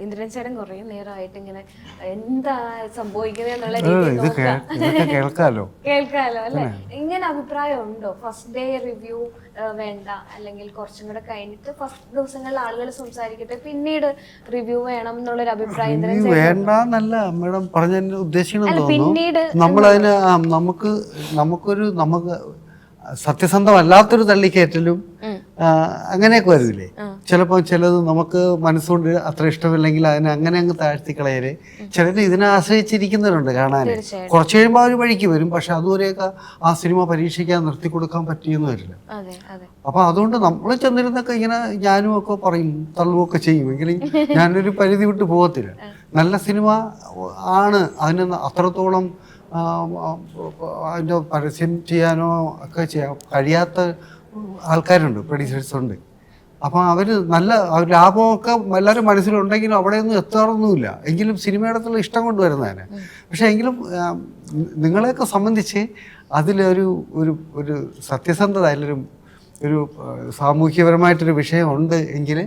ഇന്ദ്രൻ ചേട്ടൻ കുറേ നേരമായിട്ട് ഇങ്ങനെ എന്താ സംഭവിക്കുന്നത് എന്നുള്ള രീതിയിൽ കേൾക്കാലോ? കേൾക്കാലോ അല്ലെ? ഇങ്ങനെ അഭിപ്രായം ഉണ്ടോ? ഫസ്റ്റ് ഡേ റിവ്യൂ വേണ്ട. അല്ലെങ്കിൽ കുറച്ചും കൂടെ കഴിഞ്ഞിട്ട് ഫസ്റ്റ് ദിവസങ്ങളിൽ ആളുകൾ സംസാരിക്കട്ടെ. പിന്നീട് റിവ്യൂ വേണം എന്നുള്ളൊരു അഭിപ്രായം ഇന്ദ്രൻ വേണ്ടെന്നല്ല മാഡം പറഞ്ഞ ഉദ്ദേശിക്കണം പിന്നീട് നമ്മൾ നമ്മളതിന് നമുക്ക് നമുക്കൊരു നമുക്ക് സത്യസന്ധമല്ലാത്തൊരു തള്ളിക്കയറ്റലും ആ, അങ്ങനെയൊക്കെ വരില്ലേ ചിലപ്പോൾ ചിലത് നമുക്ക് മനസ്സുകൊണ്ട് അത്ര ഇഷ്ടമില്ലെങ്കിൽ അതിനെ അങ്ങനെ അങ്ങ് താഴ്ത്തി കളയൽ. ചിലർ ഇതിനെ ആശ്രയിച്ചിരിക്കുന്നവരുണ്ട് കാണാൻ. കുറച്ച് കഴിയുമ്പോൾ അവർ വഴിക്ക് വരും. പക്ഷെ അതുവരെയൊക്കെ ആ സിനിമ പരീക്ഷിക്കാൻ നിർത്തി കൊടുക്കാൻ പറ്റിയെന്ന് വരില്ല. അപ്പൊ അതുകൊണ്ട് നമ്മൾ ചെന്നിരുന്നൊക്കെ ഇങ്ങനെ ഞാനും ഒക്കെ പറയും തള്ളുവൊക്കെ ചെയ്യും. എങ്കിലും ഞാനൊരു പരിധി വിട്ട് പോകത്തില്ല. നല്ല സിനിമ ആണ്. അതിന് അത്രത്തോളം അതിന്റെ പരസ്യം ചെയ്യാനോ ഒക്കെ ചെയ്യാൻ കഴിയാത്ത ആൾക്കാരുണ്ട് പ്രൊഡ്യൂസേഴ്സ് ഉണ്ട്. അപ്പം അവർ നല്ല ലാഭമൊക്കെ എല്ലാവരും മനസ്സിലുണ്ടെങ്കിലും അവിടെയൊന്നും എത്താറൊന്നുമില്ല. എങ്കിലും സിനിമയുടെ അടുത്തുള്ള ഇഷ്ടം കൊണ്ടുവരുന്നതിന് പക്ഷേ എങ്കിലും ആ, നിങ്ങളെയൊക്കെ സംബന്ധിച്ച് അതിലൊരു ഒരു ഒരു സത്യസന്ധത അതിലൊരു ഒരു സാമൂഹ്യപരമായിട്ടൊരു വിഷയമുണ്ട് എങ്കിൽ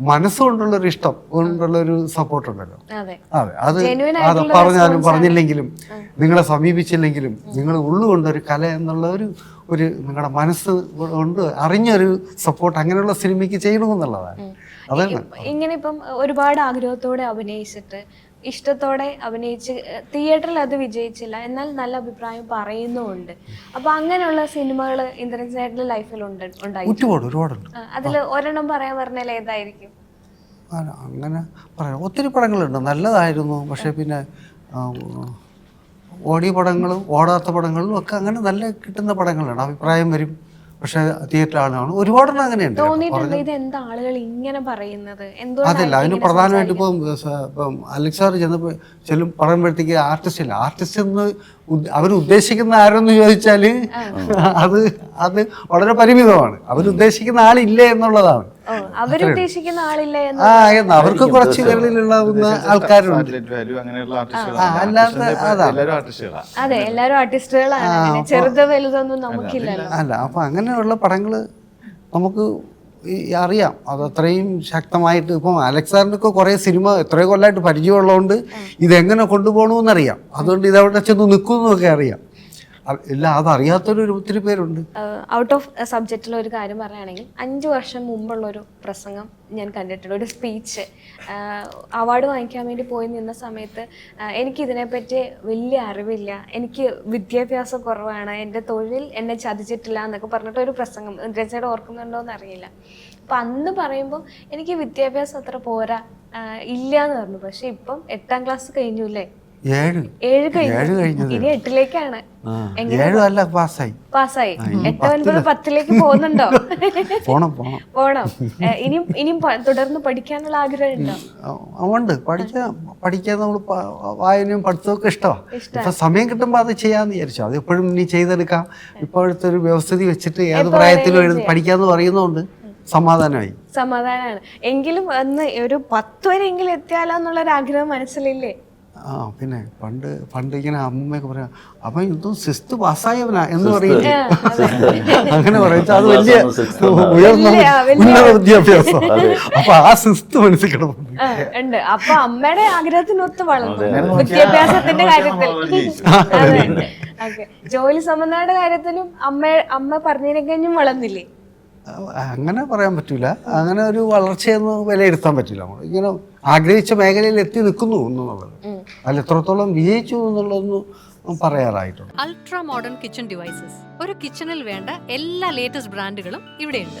മനസ്സുകൊണ്ടുള്ളൊരു ഇഷ്ടം കൊണ്ടുള്ള ഒരു സപ്പോർട്ട് ഉണ്ടല്ലോ അതെ അതെ അത് പറഞ്ഞാലും പറഞ്ഞില്ലെങ്കിലും നിങ്ങളെ സമീപിച്ചില്ലെങ്കിലും നിങ്ങൾ ഉള്ളുകൊണ്ട് ഒരു കല എന്നുള്ള ഒരു ഒരു നിങ്ങളുടെ മനസ്സ് കൊണ്ട് അറിഞ്ഞൊരു സപ്പോർട്ട് അങ്ങനെയുള്ള സിനിമയ്ക്ക് ചെയ്യണമെന്നുള്ളതാണ്. അതാണ് ഇങ്ങനെ ഇപ്പം ഒരുപാട് ആഗ്രഹത്തോടെ അഭിനയിച്ചിട്ട് ഇഷ്ടത്തോടെ അഭിനയിച്ച് തിയേറ്ററിൽ അത് വിജയിച്ചില്ല. എന്നാൽ നല്ല അഭിപ്രായം പറയുന്നുമുണ്ട്. അപ്പൊ അങ്ങനെയുള്ള സിനിമകൾ ഇന്ദ്രൻ ചേട്ടന്റെ ലൈഫിൽ ഉണ്ട് ഉണ്ടായി ഒരുപാട് ഒരുപാടുണ്ട്. അതിൽ ഒരെണ്ണം പറയാൻ പറഞ്ഞാൽ ഏതായിരിക്കും? അങ്ങനെ പറയാം. ഒത്തിരി പടങ്ങളുണ്ട്. നല്ലതായിരുന്നു. പക്ഷേ പിന്നെ ഓടിയ പടങ്ങളും ഓടാത്ത പടങ്ങളും ഒക്കെ അങ്ങനെ നല്ല കിട്ടുന്ന പടങ്ങളാണ് അഭിപ്രായം വരും. പക്ഷേ തിയേറ്റർ ആളുകളാണ് ഒരുപാടെണ്ണം അങ്ങനെയുണ്ട്. തോന്നിയിട്ടുണ്ട്. ഇത് എന്താ ആളുകൾ ഇങ്ങനെ പറയുന്നത്? അതല്ല അതിന് പ്രധാനമായിട്ട് ഇപ്പം അലക്സാർ ചെന്നപ്പോൾ ചെല്ലും പറയുമ്പോഴത്തേക്ക് ആർട്ടിസ്റ്റ് ഇല്ല. ആർട്ടിസ്റ്റ് എന്ന് ഉദ്ദേശിക്കുന്ന ആരെന്ന് ചോദിച്ചാൽ അത് അത് വളരെ പരിമിതമാണ്. അവരുദ്ദേശിക്കുന്ന ആളില്ല എന്നുള്ളതാണ്. അവരുദ്ദേശിക്കുന്ന ആളില്ല ആ എന്ന് അവർക്ക് കുറച്ച് വിരലിലുള്ളാവുന്ന ആൾക്കാരുണ്ട്. അല്ലാതെ അതാണ്. എല്ലാവരും ആർട്ടിസ്റ്റുകളാണ്. അതെ ചെറുത് വലുതൊന്നും നമുക്കില്ലല്ലോ. അല്ല അപ്പൊ അങ്ങനെയുള്ള പടങ്ങൾ നമുക്ക് അറിയാം. അത് അത്രയും ശക്തമായിട്ട് ഇപ്പം അലക്സാറിനൊക്കെ കുറേ സിനിമ എത്രയോ കൊല്ലമായിട്ട് പരിചയമുള്ളതുകൊണ്ട് ഇതെങ്ങനെ കൊണ്ടുപോകണമെന്നറിയാം. അതുകൊണ്ട് ഇതവിടെ ചെന്ന് നിൽക്കുമെന്നൊക്കെ അറിയാം. ഇല്ല അതറിയാത്തൊരു ഒത്തിരി പേരുണ്ട്. ഔട്ട് ഓഫ് സബ്ജക്റ്റിൽ ഒരു കാര്യം പറയുകയാണെങ്കിൽ അഞ്ച് വർഷം മുമ്പുള്ള ഒരു പ്രസംഗം ഞാൻ കണ്ടിട്ടുണ്ട് ഒരു സ്പീച്ച് അവാർഡ് വാങ്ങിക്കാൻ വേണ്ടി പോയി നിന്ന സമയത്ത് എനിക്ക് ഇതിനെപ്പറ്റി വലിയ അറിവില്ല. എനിക്ക് വിദ്യാഭ്യാസം കുറവാണ്. എന്റെ തൊഴിൽ എന്നെ ചതിച്ചിട്ടില്ല എന്നൊക്കെ പറഞ്ഞിട്ട് ഒരു പ്രസംഗം രചനയുടെ ഓർക്കുന്നുണ്ടോ എന്ന് അറിയില്ല അപ്പം അന്ന് പറയുമ്പോൾ എനിക്ക് വിദ്യാഭ്യാസം അത്ര പോരാ ഇല്ല എന്ന് പറഞ്ഞു. പക്ഷെ ഇപ്പം എട്ടാം ക്ലാസ് കഴിഞ്ഞു അല്ലേ? ഏഴ്. കഴിഞ്ഞു. ഇനി എട്ടിലേക്കാണ്. ആ, ഏഴ് അല്ല പാസ്സായി. പാസ്സായി. എട്ട് ഒൻപത് പത്തിലേക്ക് പോകുന്നുണ്ടോ? പോണം പോണം. പോണം. ഇനിയും ഇനിയും തുടർന്ന് പഠിക്കാനുള്ള ആഗ്രഹം ഉണ്ടോ. ഉണ്ട് പഠിക്കാൻ പഠിക്കാൻ നമ്മൾ വായനയും പഠിത്തമൊക്കെ ഇഷ്ടമാണ് ഇപ്പൊ സമയം കിട്ടുമ്പോൾ അത് ചെയ്യാന്ന് വിചാരിച്ചു. അത് എപ്പോഴും ഇനി ചെയ്തെടുക്കാം. ഇപ്പോഴത്തെ ഒരു വ്യവസ്ഥിതി വെച്ചിട്ട് ഏത് പ്രായത്തിലും എഴുതി പഠിക്കാന്ന് പറയുന്നതുകൊണ്ട് സമാധാനമായി. സമാധാനമാണ്. എങ്കിലും അന്ന് ഒരു പത്ത് വരെയെങ്കിലും എത്തിയാലോ എന്നുള്ള ഒരു ആഗ്രഹം മനസ്സിലില്ലേ? ആ പിന്നെ പണ്ട് പണ്ട് ഇങ്ങനെ അമ്മയൊക്കെ പറയാം അപ്പൊ എന്തോ സിസ്ത് പാസ്സായവനാ എന്ന് പറയും. അങ്ങനെ പറയും. അത് വലിയ ഉയർന്ന ഉന്നത വിദ്യാഭ്യാസം. അപ്പൊ ആ സിസ്ത് മനസ്സിൽ കിടപ്പുണ്ട്. ആ, ഉണ്ട്. അപ്പൊ അമ്മയുടെ ആഗ്രഹത്തിനൊത്ത് വളർന്നു. വിദ്യാഭ്യാസത്തിന്റെ കാര്യത്തിൽ. അതെ ഓക്കെ. ജോലി സംബന്ധമായ കാര്യത്തിലും അമ്മ അമ്മ പറഞ്ഞതിനേക്കഞ്ഞും വളർന്നില്ലേ? അങ്ങനെ പറയാൻ പറ്റില്ല അങ്ങനെ ഒരു വളർച്ചയൊന്നും വിലയിരുത്താൻ പറ്റില്ല നമ്മൾ ഇങ്ങനെ ആഗ്രഹിച്ച മേഖലയിൽ എത്തി നിൽക്കുന്നു എന്നുള്ളത്. അതിൽ എത്രത്തോളം വിജയിച്ചു എന്നുള്ളതൊന്നും പറയാറായിട്ടുണ്ട് അൾട്രാ മോഡേൺ കിച്ചൺ ഡിവൈസസ് ഒരു കിച്ചണിൽ വേണ്ട എല്ലാ ലേറ്റസ്റ്റ് ബ്രാൻഡുകളും ഇവിടെയുണ്ട്.